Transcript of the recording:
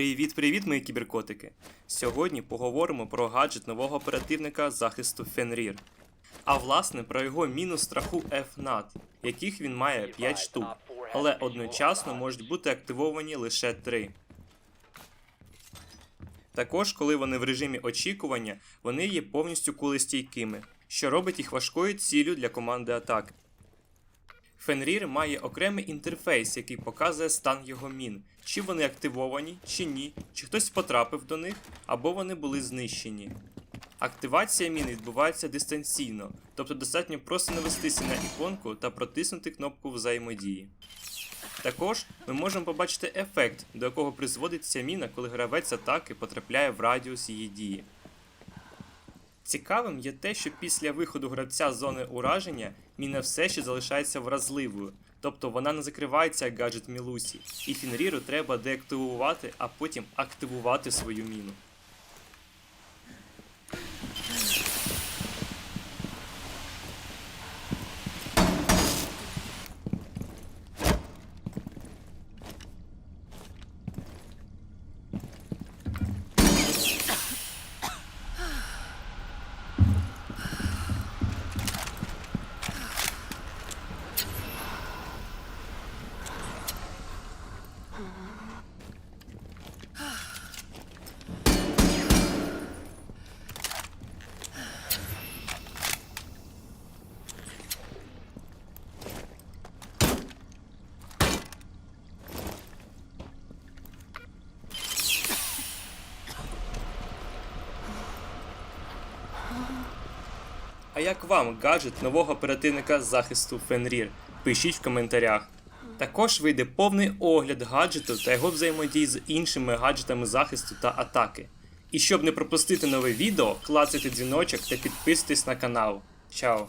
Привіт-привіт, мої кіберкотики! Сьогодні поговоримо про гаджет нового оперативника захисту Fenrir. А власне про його міну страху FNAT, яких він має 5 штук, але одночасно можуть бути активовані лише 3. Також, коли вони в режимі очікування, вони є повністю кулестійкими, що робить їх важкою ціллю для команди атаки. Фенрір має окремий інтерфейс, який показує стан його мін, чи вони активовані, чи ні, чи хтось потрапив до них, або вони були знищені. Активація мін відбувається дистанційно, тобто достатньо просто навестися на іконку та протиснути кнопку взаємодії. Також ми можемо побачити ефект, до якого призводить ця міна, коли гравець атаки потрапляє в радіус її дії. Цікавим є те, що після виходу гравця з зони ураження міна все ще залишається вразливою, тобто вона не закривається як гаджет Мілусі, і Фінріру треба деактивувати, а потім активувати свою міну. А як вам гаджет нового оперативника захисту Fenrir? Пишіть в коментарях. Також вийде повний огляд гаджету та його взаємодії з іншими гаджетами захисту та атаки. І щоб не пропустити нове відео, клацайте дзвіночок та підписуйтесь на канал. Чао!